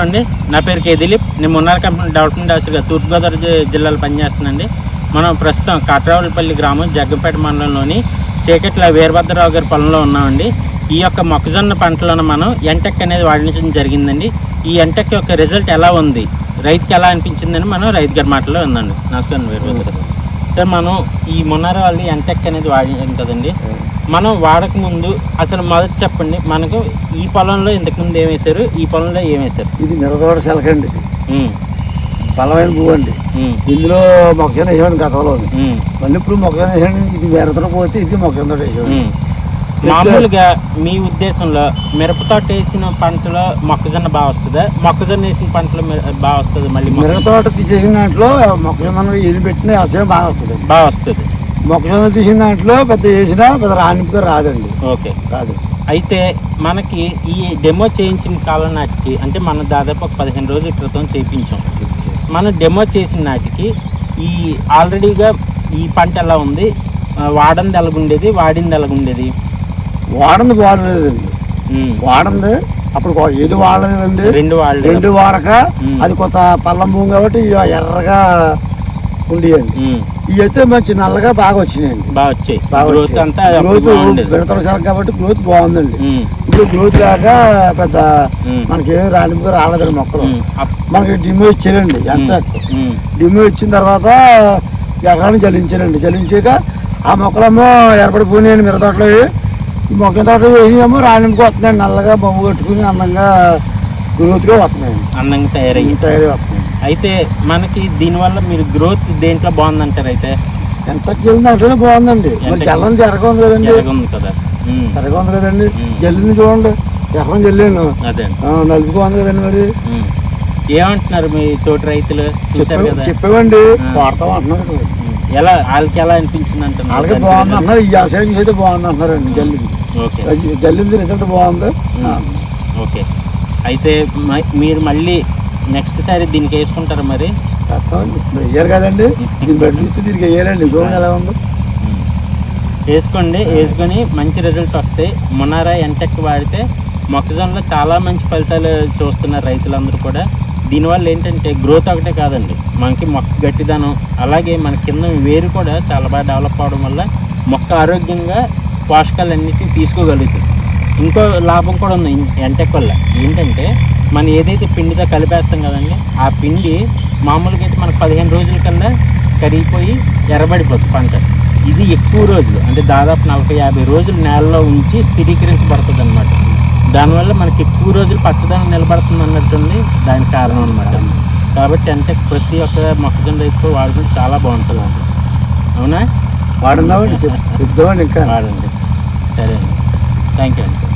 నమస్కారం అండి నా పేరు కే దిలీప్. నేను మున్నార్ కంపెనీ డెవలప్మెంట్ ఆఫీసర్గా తూర్పుగోదావరి జిల్లాలో పనిచేస్తున్నానండి. మనం ప్రస్తుతం కాట్రావులపల్లి గ్రామం జగ్గంపేట మండలంలోని చీకట్ల వీరభద్రరావు గారి పొలంలో ఉన్నామండి. ఈ యొక్క మొక్కజొన్న పంటలను మనం ఎంటెక్ అనేది వాడించడం జరిగిందండి. ఈ ఎంటెక్ యొక్క రిజల్ట్ ఎలా ఉంది? రైతుకి ఎలా అనిపించిందని మనం రైతు గారి మాటలో ఉందండి నమస్కారం వీరభద్రరావు సార్ మనం ఈ మున్నార వాళ్ళు ఎంటెక్ అనేది వాడాం కదండి మనం వాడక ముందు అసలు మొదటి చెప్పండి మనకు ఈ పొలంలో ఇంతకుముందు ఏం వేశారు ఈ పొలంలో ఏం వేశారు? ఇది ఇది ఉమ్, బలమైన పువ్వు అండి. ఇందులో మొక్కజొన్న వేసాడు గతంలో. మళ్ళీ ఇప్పుడు మొక్కజొన్న వేసాడు ఇది మిరదన పోతే ఇది మొక్కజొన్న వేసాడు. మామూలుగా మీ ఉద్దేశంలో మిరప తోట వేసిన పంటలో మొక్కజొన్న బాగా వస్తుందా? మొక్కజొన్న వేసిన పంటలో బాగా వస్తుంది మళ్ళీ మొక్క- మిరగ తోట తీసేసిన దాంట్లో మొక్కజొన్న ఏది పెట్టినా అసలు బాగా వస్తుంది. బాగా వస్తుంది. మొక్కజొన్న తీసిన దాంట్లో పెద్ద వేసినా పెద్ద రానిపుగా రాదండి. ఓకే. రాదు. అయితే మనకి ఈ డెమో చేయించిన కాలం నాటికి అంటే మనం దాదాపు ఒక పదిహేను రోజుల క్రితం చేయించాం. మనం డెమో చేసిన నాటికి ఈ ఆల్రెడీగా ఈ పంట ఎలా ఉంది? వాడంది ఎలాగుండేది? వాడింది ఎలాగుండేది? వాడంది వాడలేదండి. వాడంది అప్పుడు ఏది వాడలేదండి? రెండు వాళ్ళు రెండు వాడక. అది కొత్త పల్లం భూమి కాబట్టి ఎర్రగా ఉండేయండి ఇవి అయితే మంచి నల్లగా బాగా వచ్చినాయండి. బాగా వచ్చాయి. బాగా గ్రోత్ విడతల సరకు కాబట్టి గ్రోత్ బాగుందండి. ఇప్పుడు గ్రోత్ లేక పెద్ద మనకి ఏం రానిపుగా రాలేదండి మొక్కలు. మనకి డిమో ఇచ్చారండి ఎంత డిమో ఇచ్చిన తర్వాత ఎకరాన్ని జలించారండి జలించాక ఆ మొక్కలేమో ఏర్పడిపోయినాయండి మిరతోటలో ఈ మొక్క తోట వేసినేమో రానింపుకి వస్తున్నాయండి. నల్లగా బొమ్మ కట్టుకుని అందంగా గ్రోత్గా వస్తున్నాయండి. అందంగా తయారయ్యి. తయారై వస్తున్నాయి. అయితే మనకి దీనివల్ల మీరు గ్రోత్ దేంట్లో బాగుందంటారు అయితే? ఎంత జల్లిన దాంట్లోనే బాగుందండి. మరి ఎంత- జల్లం జరగ ఉంది కదండి. ఎలాగ ఉంది కదా. ఉమ్, జరగ ఉంది కదండి. జల్లిని చూడండి. ఎకరం జల్లాను. అదే. నలుపుగా ఉంది కదండి మరి. ఏమంటున్నారు మీ తోటి రైతులు? కదా. చెప్పేవండి. వాడతాం అంటున్నారు. ఎలా వాళ్ళకి ఎలా అనిపించింది అంటున్నారు? అలాగే బాగుంది గురించి? అంటున్నారు. ఈ వ్యవసాయం చేస్తే బాగుంది అంటున్నారండి జల్లింది. జల్లింది రిజల్ట్ బాగుంది. ఓకే. అయితే మీరు మళ్ళీ నెక్స్ట్ సారి దీనికి వేసుకుంటారా మరి. ఇప్పుడు వేయాలి కదండి. చూస్తే దీనికి వేయాలండి. చూడండి ఎలా ఉందో. వేసుకోండి. వేసుకొని మంచి రిజల్ట్ వస్తాయి. మొన్నారా ఎంటెక్ వాడితే మొక్కజొన్నలో చాలా మంచి ఫలితాలు చూస్తున్నారు రైతులందరూ కూడా. దీనివల్ల ఏంటంటే గ్రోత్ ఒకటే కాదండి. మనకి మొక్క గట్టిదనం అలాగే మన కింద వేరు కూడా చాలా బాగా డెవలప్ అవడం వల్ల మొక్క ఆరోగ్యంగా పోషకాలన్నిటిని తీసుకోగలుగుతుంది ఇంకో లాభం కూడా ఉంది. ఎంటెక్ వల్ల. ఏంటంటే మనం ఏదైతే పిండితో కలిపేస్తాం కదండి ఆ పిండి మామూలుగా అయితే మనకు పదిహేను రోజుల కల్లా కరిగిపోయి ఎర్రబడిపోతుంది పంట. ఇది ఎక్కువ రోజులు అంటే దాదాపు నలభై యాభై రోజులు నేలలో ఉంచి స్థిరీకరించబడుతుంది అనమాట దానివల్ల మనకి ఎక్కువ రోజులు పచ్చదనం నిలబడుతుంది అన్నట్టుంది దానికి కారణం అనమాట కాబట్టి అంటే ప్రతి ఒక్క మొక్కజొన్న రైతు వాడుకుంటే చాలా బాగుంటుంది అవునా? వాడుందామండి ఇంకా. వాడండి. సరే అండి. థ్యాంక్ యూ అండి.